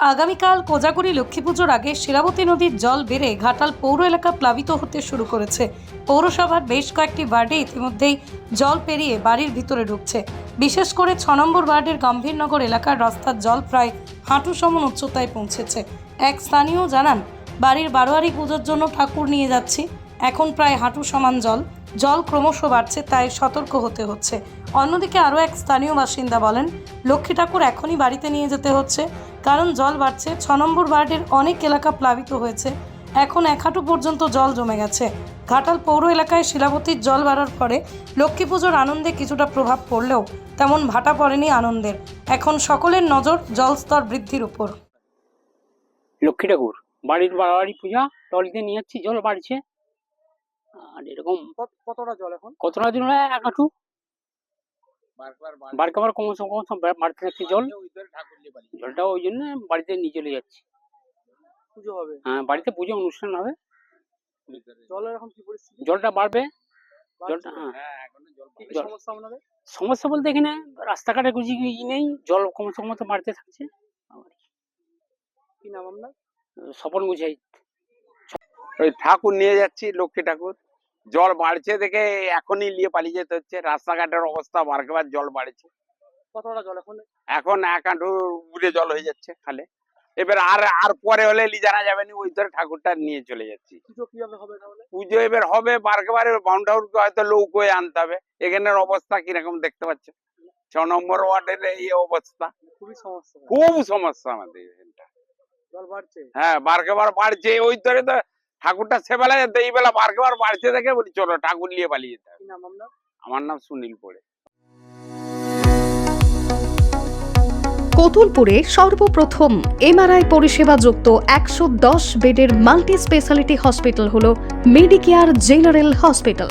আগামীকাল কোজাগরি লক্ষ্মী পুজোর আগে শিলাবতী নদীর জল বেড়ে ঘাটাল পৌর এলাকা প্লাবিত হতে শুরু করেছে। পৌরসভার বেশ কয়েকটি ওয়ার্ডে ইতিমধ্যেই জল পেরিয়ে বাড়ির ভিতরে ঢুকছে। বিশেষ করে ছ নম্বর ওয়ার্ডের গম্ভীরনগর এলাকার রাস্তার জল প্রায় হাঁটু সমান উচ্চতায় পৌঁছেছে। এক স্থানীয় জানান, বাড়ির বারোয়ারি পুজোর জন্য ঠাকুর নিয়ে যাচ্ছি। এখন প্রায় হাঁটু সমান জল। জল ক্রমশ বাড়ছে, তাই সতর্ক হতে হচ্ছে। অন্যদিকে আরও এক স্থানীয় বাসিন্দা বলেন, লক্ষ্মী ঠাকুর এখনই বাড়িতে নিয়ে যেতে হচ্ছে, কারণ জল বাড়ছে, ছ নম্বর ওয়ার্ডের অনেক এলাকা প্লাবিত হয়েছে। এখন এক হাঁটু পর্যন্ত জল জমে গেছে। ঘাটাল পৌর এলাকায় শিলাবতীর জল বাড়ার পরে লক্ষ্মী পুজোর আনন্দে কিছুটা প্রভাব পড়লেও তেমন ভাটা পড়েনি আনন্দের। এখন সকলের নজর জলস্তর বৃদ্ধির উপর। লক্ষ্মী ঠাকুর, বাড়ির বাড়াবাড়ি পূজা, টলিতে নিয়ে যাচ্ছি, জল বাড়ছে। আর এরকম কতটা জল এখন? কতটা দিন হলো এক হাঁটু বারকাবার ক্রমশ বা- বাড়তে থাকছে জল। জলটা ওই জন্য বাড়িতে নিয়ে চলে যাচ্ছি। পুজো হবে? হ্যাঁ বাড়িতে পুজো অনুষ্ঠান হবে। জলের এখন কি পরিস্থিতি? জলটা বাড়বে। জলটা হ্যাঁ। জল। সমস্যা আপনাদের? সমস্যা বলতে এখানে রাস্তাঘাটে গুজি গুজি নেই জল ক্রমশ ক্রমশ বাড়তে থাকছে। কি নাম আপনার? স্বপন বুঝাই ওই ঠাকুর নিয়ে যাচ্ছি লক্ষ্মী ঠাকুর। জল বাড়ছে দেখে এখনই নিয়ে পালিয়ে যেতে হচ্ছে। রাস্তাঘাটের অবস্থা বারবার জল বাড়ছে। কতটা জল এখন? এখন এক হাঁটু উড়ে জল হয়ে যাচ্ছে খালে। এবার আর আর পরে হলে লি জানা যাবে না ওই ধরে ঠাকুরটা নিয়ে চলে যাচ্ছি। পুজো এবার হবে বারবারে বাউন্ডারকে হয়তো লৌক হয়ে আনতে হবে। এখানের অবস্থা কীরকম দেখতে পাচ্ছ ছ নম্বর ওয়ার্ডের এই অবস্থা। খুবই সমস্যা। খুব সমস্যা আমাদের হ্যাঁ বারবার বাড়ছে। ওই ধরে তো ঠাকুরটা সেবেলা যেত এই বেলা বারবার বাড়তে দেখে বলি চলো ঠাকুর নিয়ে পালিয়ে যেতে আমার নাম সুনীল পড়ে। কতুলপুরে সর্বপ্রথম এমআরআই পরিষেবা যুক্ত একশো দশ বেডের মাল্টি স্পেশালিটি হসপিটাল হল মেডিকেয়ার জেনারেল হসপিটাল।